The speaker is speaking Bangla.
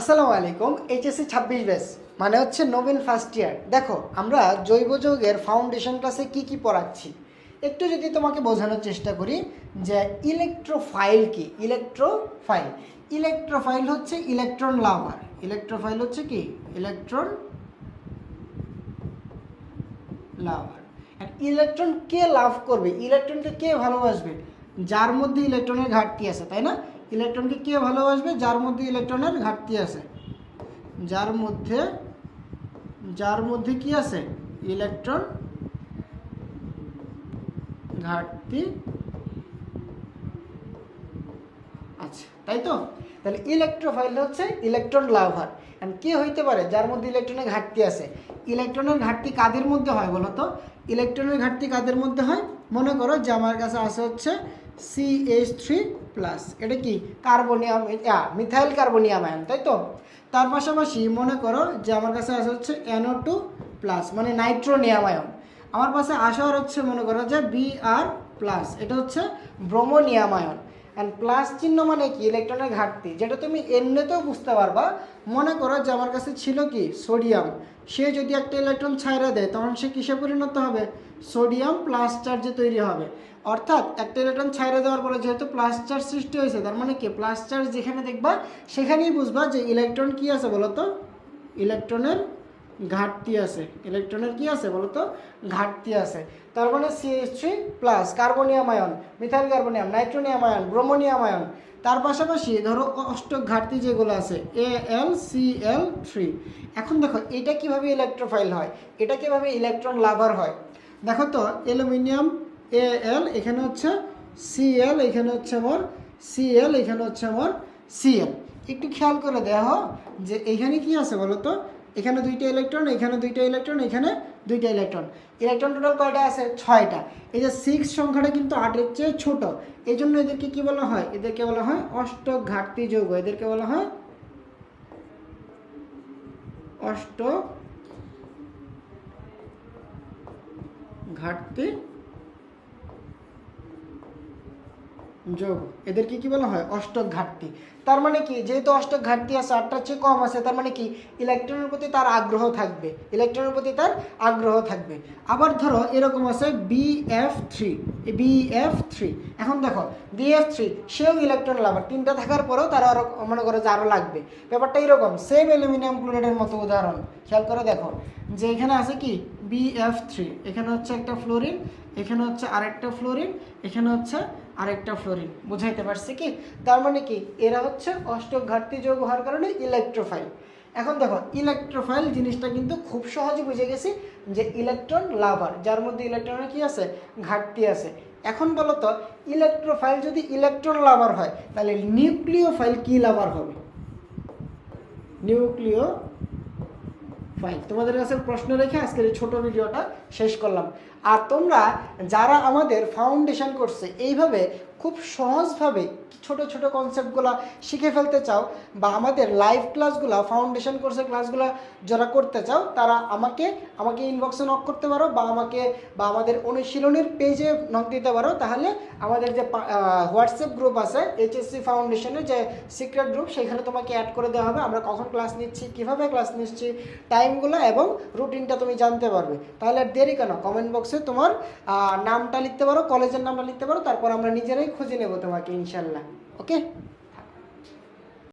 আসসালামু আলাইকুম, এইচএসসি ছাব্বিশ ব্যাস মানে হচ্ছে নবীন ফার্স্ট ইয়ার দেখো, আমরা জৈব যৌগের ফাউন্ডেশন ক্লাসে কি কি পড়াচ্ছি? একটু যদি তোমাকে বোঝানোর চেষ্টা করি যে ইলেকট্রোফাইল কি? ইলেকট্রোফাইল ইলেকট্রোফাইল হচ্ছে ইলেকট্রন লাভার ইলেকট্রোফাইল হচ্ছে কি? ইলেকট্রন লাভার ইলেকট্রন কে লাভ করবে? ইলেকট্রনকে কে ভালোবাসবে? যার মধ্যে ইলেকট্রনের ঘাটতি আছে, তাই না? ইলেকট্রনকে কে ভালোবাসবে? যার মধ্যে ইলেকট্রনের ঘাটতি আছে। যার মধ্যে যার মধ্যে কি আছে? ইলেকট্রন ঘাটতি আচ্ছা তাই তো? তাহলে ইলেকট্রোফাইল হচ্ছে ইলেকট্রন লাভার। এন্ড কে হইতে পারে? যার মধ্যে ইলেকট্রনের ঘাটতি আছে। ইলেকট্রনের ঘাটতি কাদের মধ্যে হয় বলো তো? ইলেকট্রনের ঘাটতি কাদের মধ্যে হয়? মনে করো যে আমার কাছে আছে হচ্ছে সি এইচ থ্রি প্লাস এটা কি? কার্বনিয়াম মিথাইল কার্বোনিয়াম আয়ন তাই তো? তার পাশাপাশি মনে করো যে আমার কাছে আসা হচ্ছে এনও টু প্লাস মানে নাইট্রোনিয়াম আয়ন আমার পাশে আসার হচ্ছে মনে করো যে বি আর প্লাস এটা হচ্ছে ব্রোমোনিয়াম আয়ন অ্যান্ড প্লাস চিহ্ন মানে কি? ইলেকট্রনের ঘাটতি। যেটা তুমি এমনিতেও বুঝতে পারবা। মনে করো যে আমার কাছে ছিল কি? সোডিয়াম সে যদি একটা ইলেকট্রন ছাইরা দেয়, তখন সে কিসে পরিণত হবে? সোডিয়াম প্লাস চার্জে তৈরি হবে। অর্থাৎ একটা ইলেকট্রন ছাইরা দেওয়ার পরে যেহেতু প্লাস চার্জ সৃষ্টি হয়েছে, তার মানে কি? প্লাস চার্জ যেখানে দেখবা, সেখানেই বুঝবা যে ইলেকট্রন কি আছে বলো তো ইলেকট্রনের ঘাটতি আছে। ইলেকট্রনের কি আছে বলতো? ঘাটতি আছে। তার মানে CH three plus carbonium ion methyl carbonium nitronium ion bromonium ion তার পাশাপাশি ধরো অষ্টক ঘাটতি যেগুলো আছে এ এল সি এল থ্রি এখন দেখো, এটা কীভাবে ইলেকট্রোফাইল হয়? এটা কীভাবে ইলেকট্রন লাভার হয়? দেখো তো অ্যালুমিনিয়াম এ এল এখানে হচ্ছে সি এল এখানে হচ্ছে আমার সি এল এখানে হচ্ছে আমার সি এল একটু খেয়াল করে দেখো যে এখানে কি আছে বলো তো এখানে দুইটা ইলেকট্রন এখানে দুইটা ইলেকট্রন এখানে দুইটা ইলেকট্রন ইলেকট্রন টোটাল কয়টা আছে? ছয়টা। এই যে সিক্স সংখ্যাটা কিন্তু আটের চেয়ে ছোট। এই জন্য এদেরকে কি বলা হয়? এদেরকে বলা হয় অষ্ট ঘাটতি যৌগ। এদেরকে বলা হয় অষ্ট ঘাটতি যোগ। এদেরকে কি বলা হয়? অষ্টক ঘাটতি। তার মানে কি? যেহেতু অষ্টক ঘাটতি আছে, আটটার চেয়ে কম আছে, তার মানে কি? ইলেকট্রনের প্রতি তার আগ্রহ থাকবে। ইলেকট্রনের প্রতি তার আগ্রহ থাকবে। আবার ধরো, এরকম আছে B F three B F three এখন দেখো বি এফ থ্রি সেও ইলেকট্রন লাভার তিনটা থাকার পরেও তারা আরও মনে করো যে আরও লাগবে। ব্যাপারটা এরকম সেম অ্যালুমিনিয়াম ক্লোরাইডের মতো উদাহরণ। খেয়াল করে দেখো, যে এখানে আছে কি? বি এফ থ্রি এখানে হচ্ছে একটা ফ্লোরিন এখানে হচ্ছে আরেকটা ফ্লোরিন এখানে হচ্ছে আরেকটা ফ্লোরিন বুঝাইতে পারছি কি? তার মানে কি? এরা হচ্ছে অষ্টক ঘাটতি যোগ হওয়ার কারণে ইলেকট্রোফাইল এখন দেখো ইলেকট্রোফাইল জিনিসটা কিন্তু খুব সহজে বুঝে গেছি যে ইলেকট্রন লাভার যার মধ্যে ইলেকট্রনের কি আছে? ঘাটতি আছে। এখন বলো তো ইলেকট্রোফাইল যদি ইলেকট্রন লাভার হয়, তাহলে নিউক্লিওফাইল কি লাভার হবে? নিউক্লিও ফাইল তোমাদের কাছে প্রশ্ন রেখে আজকের এই ছোট ভিডিওটা শেষ করলাম। আর তোমরা যারা আমাদের ফাউন্ডেশন করছে, এইভাবে খুব সহজভাবে ছোট ছোট কনসেপ্টগুলো শিখে ফেলতে চাও বা আমাদের লাইভ ক্লাসগুলো ফাউন্ডেশন কোর্সের ক্লাসগুলো যারা করতে চাও, তারা আমাকে আমাকে ইনবক্সে নক করতে পারো বা আমাকে, বা আমাদের অনুশীলনের পেজে নক দিতে পারো। তাহলে আমাদের যে হোয়াটসঅ্যাপ গ্রুপ আছে এইচএসসি ফাউন্ডেশনের যে সিক্রেট গ্রুপ সেখানে তোমাকে অ্যাড করে দেওয়া হবে। আমরা কখন ক্লাস নিচ্ছি, কীভাবে ক্লাস নিচ্ছি টাইমগুলো এবং রুটিনটা তুমি জানতে পারবে। তাহলে আর দেরি কেন? কমেন্ট বক্সে তোমার আহ, নামটা লিখতে পারো কলেজের নামটা লিখতে পারো তারপর আমরা নিজেরাই খুঁজে নেব তোমাকে ইনশাল্লাহ ওকে?